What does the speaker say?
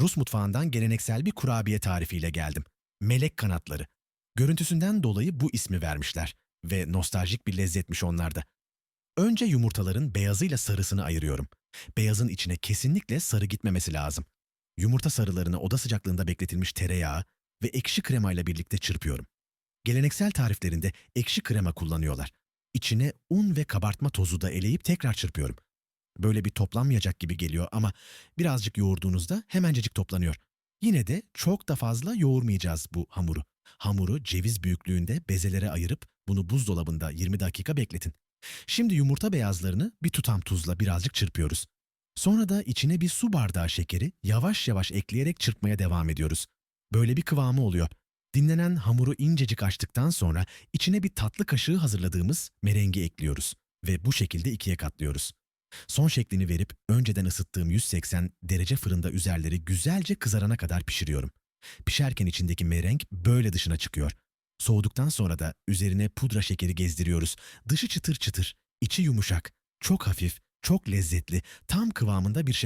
Rus mutfağından geleneksel bir kurabiye tarifiyle geldim. Melek kanatları. Görüntüsünden dolayı bu ismi vermişler ve nostaljik bir lezzetmiş onlarda. Önce yumurtaların beyazıyla sarısını ayırıyorum. Beyazın içine kesinlikle sarı gitmemesi lazım. Yumurta sarılarını oda sıcaklığında bekletilmiş tereyağı ve ekşi kremayla birlikte çırpıyorum. Geleneksel tariflerinde ekşi krema kullanıyorlar. İçine un ve kabartma tozu da eleyip tekrar çırpıyorum. Böyle bir toplanmayacak gibi geliyor ama birazcık yoğurduğunuzda hemencecik toplanıyor. Yine de çok da fazla yoğurmayacağız bu hamuru. Hamuru ceviz büyüklüğünde bezelere ayırıp bunu buzdolabında 20 dakika bekletin. Şimdi yumurta beyazlarını bir tutam tuzla birazcık çırpıyoruz. Sonra da içine bir su bardağı şekeri yavaş yavaş ekleyerek çırpmaya devam ediyoruz. Böyle bir kıvamı oluyor. Dinlenen hamuru incecik açtıktan sonra içine bir tatlı kaşığı hazırladığımız merengi ekliyoruz ve bu şekilde ikiye katlıyoruz. Son şeklini verip önceden ısıttığım 180 derece fırında üzerleri güzelce kızarana kadar pişiriyorum. Pişerken içindeki merenk böyle dışına çıkıyor. Soğuduktan sonra da üzerine pudra şekeri gezdiriyoruz. Dışı çıtır çıtır, içi yumuşak, çok hafif, çok lezzetli, tam kıvamında bir şey.